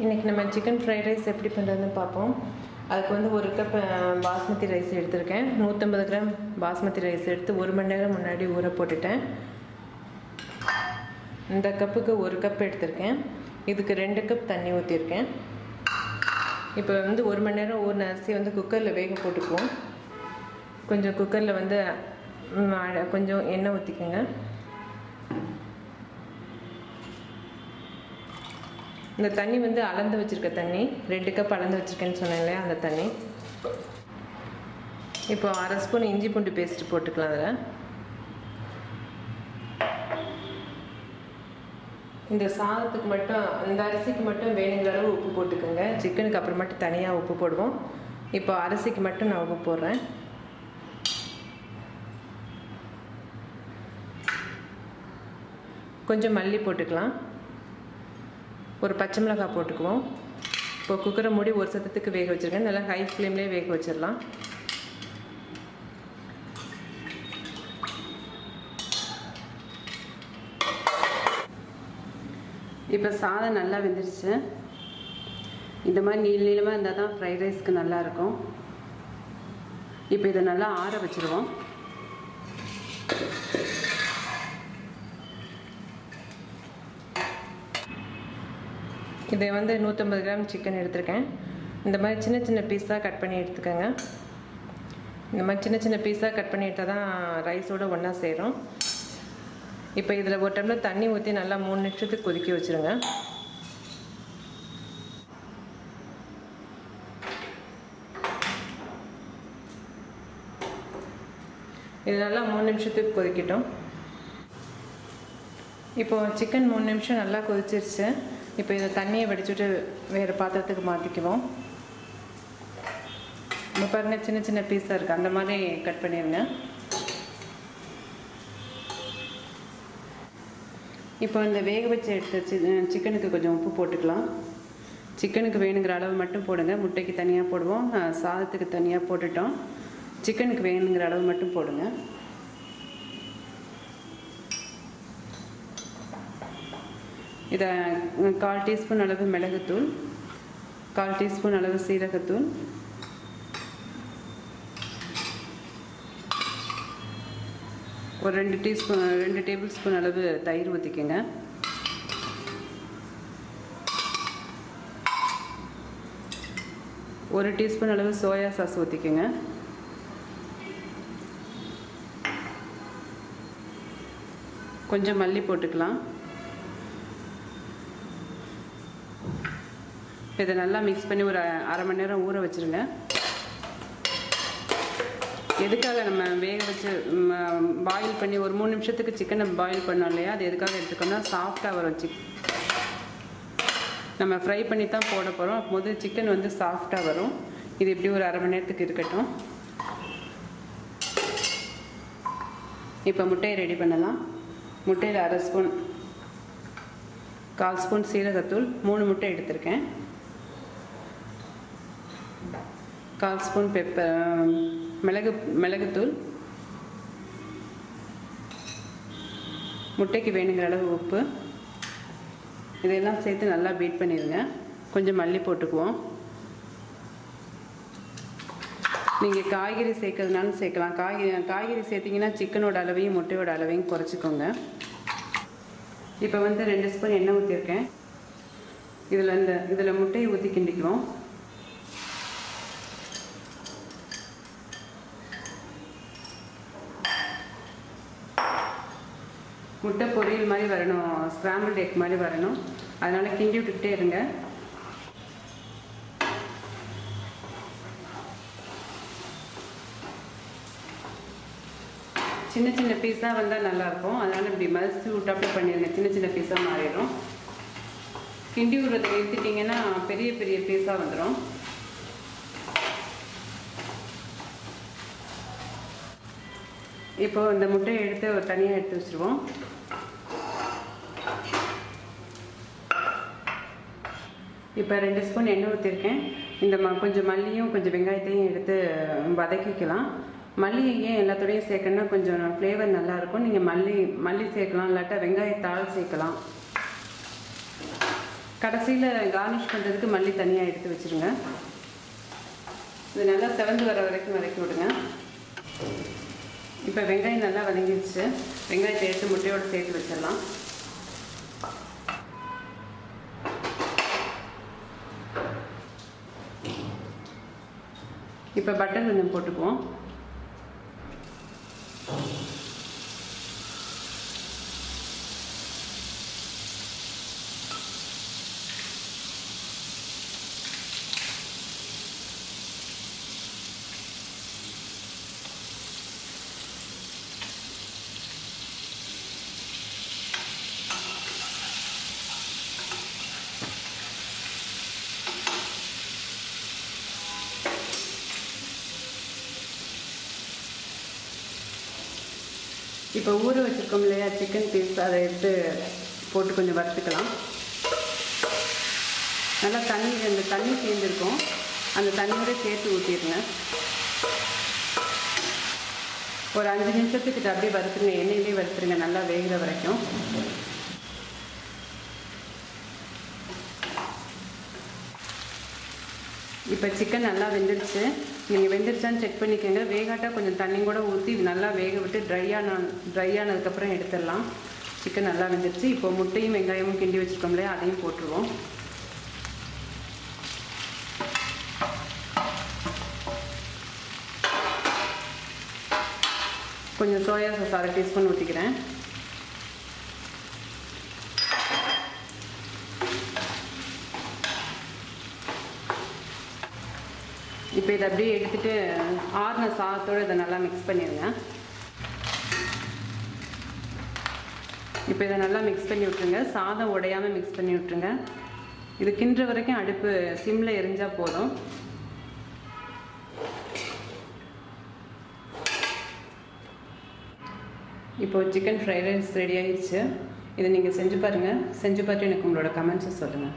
இன்றைக்கி நம்ம chicken fried rice எப்படி பண்ணுறதுன்னு பார்ப்போம். அதுக்கு வந்து ஒரு கப் பாஸ்மதி ரைஸ் எடுத்திருக்கேன். நூற்றம்பது கிராம் பாஸ்மதி ரைஸ் எடுத்து ஒரு மணி நேரம் முன்னாடி ஊற போட்டுட்டேன். இந்த கப்புக்கு ஒரு கப் எடுத்திருக்கேன். இதுக்கு ரெண்டு கப் தண்ணி ஊற்றிருக்கேன் இப்போ வந்து ஒரு மணி நேரம் ஊறின அரிசி வந்து குக்கரில் வேக போட்டுக்குவோம். கொஞ்சம் குக்கரில் வந்து கொஞ்சம் எண்ணெய் ஊற்றிக்கோங்க இந்த தண்ணி வந்து அளந்து வச்சுருக்க தண்ணி ரெண்டு கப் அளந்து வச்சுருக்கேன்னு சொன்னேன் இல்லையா அந்த தண்ணி. இப்போ அரை ஸ்பூன் இஞ்சி பூண்டு பேஸ்ட்டு போட்டுக்கலாம் அதில். இந்த சாதத்துக்கு மட்டும் இந்த அரிசிக்கு மட்டும் வேணுங்கிற அளவு உப்பு போட்டுக்கோங்க. சிக்கனுக்கு அப்புறம் மட்டும் தனியாக உப்பு போடுவோம். இப்போ அரிசிக்கு மட்டும் நான் உப்பு போடுறேன். கொஞ்சம் மல்லி போட்டுக்கலாம். ஒரு பச்சை மிளகாய் போட்டுக்குவோம். இப்போ குக்கரை மூடி ஒரு சத்தத்துக்கு வேக வச்சுருக்கேன். நல்லா ஹை ஃப்ளேம்லேயே வேக வச்சிடலாம். இப்போ சாதம் நல்லா வெந்துருச்சு. இந்த மாதிரி நீள நீளமாக இருந்தால் தான் ஃப்ரைட் ரைஸ்க்கு நல்லாயிருக்கும் இப்போ இதை நல்லா ஆற வச்சுருவோம். இதை வந்து நூற்றம்பது கிராம் சிக்கன் எடுத்திருக்கேன். இந்த மாதிரி சின்ன சின்ன பீஸாக கட் பண்ணி எடுத்துக்கோங்க. இந்த மாதிரி சின்ன சின்ன பீஸாக கட் பண்ணி எடுத்தால் தான் ரைஸோடு ஒன்றா சேரும். இப்போ இதில் ஒரு டம்ளர் தண்ணி ஊற்றி நல்லா மூணு நிமிஷத்துக்கு கொதிக்க வச்சுருங்க. இது நல்லா மூணு நிமிஷத்துக்கு கொதிக்கட்டும். இப்போ சிக்கன் மூணு நிமிஷம் நல்லா கொதிச்சிருச்சு. இப்போ இதை தண்ணியை வடிச்சுட்டு வேறு பாத்திரத்துக்கு மாற்றிக்குவோம். இப்போ பாருங்க சின்ன சின்ன பீஸாக இருக்குது அந்த மாதிரி கட் பண்ணிடுங்க. இப்போ இந்த வேக வச்சு எடுத்த சிக்கனுக்கு கொஞ்சம் உப்பு போட்டுக்கலாம். சிக்கனுக்கு வேணுங்கிற அளவு மட்டும் போடுங்க. முட்டைக்கு தனியாக போடுவோம். சாதத்துக்கு தனியாக போட்டுட்டோம். சிக்கனுக்கு வேணுங்கிற அளவு மட்டும் போடுங்க. இதை கால் டீஸ்பூன் அளவு மிளகுத்தூள் கால் டீஸ்பூன் அளவு சீரகத்தூள். ஒரு ரெண்டு டீஸ்பூன் ரெண்டு டேபிள் ஸ்பூன் அளவு தயிர் ஊற்றிக்கோங்க ஒரு டீஸ்பூன் அளவு சோயா சாஸ் ஊற்றிக்கோங்க கொஞ்சம் மல்லி போட்டுக்கலாம். இதை நல்லா மிக்ஸ் பண்ணி ஒரு அரை மணி நேரம் ஊற வச்சுருங்க. எதுக்காக நம்ம வேக வச்சு பாயில் பண்ணி ஒரு மூணு நிமிஷத்துக்கு சிக்கனை பாயில் பண்ணோம் இல்லையா? அது எதுக்காக எடுத்துக்கோன்னா சாஃப்டாக வரும் சிக் நம்ம ஃப்ரை பண்ணி தான் போட போகிறோம் அப்போது சிக்கன் வந்து சாஃப்டாக வரும். இது இப்படி ஒரு அரை மணி நேரத்துக்கு இருக்கட்டும். இப்போ முட்டையை ரெடி பண்ணலாம். முட்டையில் அரை ஸ்பூன் கால் ஸ்பூன் சீரகத்தூள் மூணு முட்டை எடுத்திருக்கேன். கால் ஸ்பூன் பெப்பர் மிளகு மிளகுத்தூள். முட்டைக்கு வேணுங்கிற அளவு உப்பு. இதெல்லாம் சேர்த்து நல்லா பீட் பண்ணிடுங்க. கொஞ்சம் மல்லி போட்டுக்குவோம். நீங்கள் காய்கறி சேர்க்கறதுனாலும் சேர்க்கலாம். காய்கறி காய்கறி சேர்த்திங்கன்னா சிக்கனோட அளவையும் முட்டையோட அளவையும் குறைச்சிக்கோங்க. இப்போ வந்து ரெண்டு ஸ்பூன் எண்ணெய் ஊற்றிருக்கேன் இதில் இந்த இதில் முட்டையை ஊற்றி கிண்டிக்குவோம். முட்டை பொரியல் மாதிரி வரணும் ஸ்க்ராம்பிள் எக் மாதிரி வரணும். அதனால் கிண்டி விட்டுக்கிட்டே இருங்க. சின்ன சின்ன பீஸாக வந்தால் நல்லாயிருக்கும். அதனால் இப்படி மசிச்சு விட்டாப்பே பண்ணிடுங்க சின்ன சின்ன பீஸாக மாறிடும். கிண்டி விடுறதை எடுத்துட்டிங்கன்னா பெரிய பெரிய பீஸாக வந்துடும் இப்போ இந்த முட்டையை எடுத்து ஒரு தனியாக எடுத்து வச்சுருவோம். இப்போ ரெண்டு ஸ்பூன் எண்ணெய் ஊற்றிருக்கேன் இந்த ம கொஞ்சம் மல்லியும் கொஞ்சம் வெங்காயத்தையும் எடுத்து வதக்கிக்கலாம். மல்லி ஏன் எல்லாத்தோடையும் சேர்க்கணும்னா கொஞ்சம் ஃப்ளேவர் நல்லாயிருக்கும். நீங்கள் மல்லி மல்லி சேர்க்கலாம் இல்லாட்டா வெங்காயத்தாள் சேர்க்கலாம். கடைசியில் கார்னிஷ் பண்ணுறதுக்கு மல்லி தனியாக எடுத்து வச்சுருங்க. இது நல்லா செவந்து வர வரைக்கும் வதக்கி விடுங்க. இப்போ வெங்காயம் நல்லா வதங்கிடுச்சு. வெங்காயத்தை எடுத்து முட்டையோடு சேர்த்து வச்சிடலாம். இப்போ பட்டர் கொஞ்சம் போட்டுக்குவோம். இப்போ ஊற வச்சுருக்கோம் இல்லையா சிக்கன் பீஸ் அதை எடுத்து போட்டு கொஞ்சம் வறுத்துக்கலாம். நல்லா தண்ணி அந்த தண்ணி சேர்ந்துருக்கும். அந்த தண்ணியோட சேர்த்து ஊற்றிடுங்க ஒரு அஞ்சு நிமிஷத்துக்கு அப்படியே வறுத்துருங்க எண்ணெயிலே வறுத்துருங்க நல்லா வேகிற வரைக்கும். இப்போ சிக்கன் நல்லா வெந்துருச்சு. நீங்கள் வெந்துருச்சான்னு செக் பண்ணிக்கோங்க. வேகாட்டாக கொஞ்சம் தண்ணி கூட ஊற்றி நல்லா வேக விட்டு ட்ரை ஆன ட்ரை ஆனதுக்கப்புறம் எடுத்துடலாம். சிக்கன் நல்லா வெந்துருச்சு. இப்போ முட்டையும் வெங்காயமும் கிண்டி வச்சுருக்கோம் இல்லையா? அதையும் போட்டுருவோம். கொஞ்சம் சோயா சாஸ் அரை டீஸ்பூன் ஊற்றிக்கிறேன் இப்போ இதை அப்படியே எடுத்துகிட்டு ஆறுன சாதத்தோடு இதை நல்லா மிக்ஸ் பண்ணிடுங்க. இப்போ இதை நல்லா மிக்ஸ் பண்ணி விட்ருங்க சாதம் உடையாமல் மிக்ஸ் பண்ணி விட்ருங்க இது கிண்டுற வரைக்கும் அடுப்பு சிம்மில் எரிஞ்சால் போதும். இப்போது சிக்கன் ஃப்ரைட் ரைஸ் ரெடி ஆயிடுச்சு. இதை நீங்கள் செஞ்சு பாருங்கள் செஞ்சு பார்த்து எனக்கு உங்களோட கமெண்ட்ஸை சொல்லுங்கள்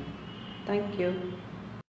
தேங்க்யூ